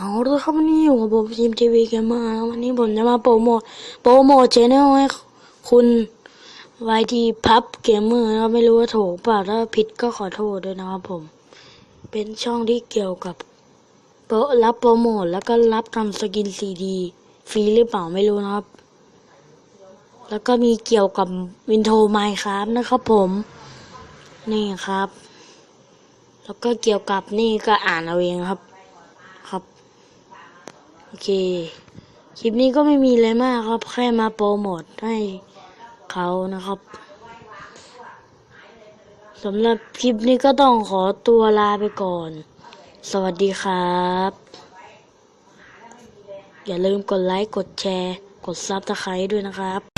เอยู่กับผมทีมทีวีเกมเมอร์วันนี้ผมจะมาโปรโมทโปรโมทชแนลให้คุณไวทีพับเกมเมอร์นะไม่รู้ว่าถูกเปล่าถ้าผิดก็ขอโทษด้วยนะครับผม เป็นช่องที่เกี่ยวกับโรับโปรโมทแล้วก็รับทำสกินซีดีฟรีหรือเปล่าไม่รู้นะครับ แล้วก็มีเกี่ยวกับวินโทไมครับนะครับผมนี่ครับ แล้วก็เกี่ยวกับนี่ก็อ่านเอาเองครับ ครับ โอเค คลิปนี้ก็ไม่มีอะไรมากครับ แค่มาโปรโมทให้เขานะครับสำหรับคลิปนี้ก็ต้องขอตัวลาไปก่อน สวัสดีครับ อย่าลืมกดไลค์ กดแชร์ กดซับสไครต์ด้วยนะครับ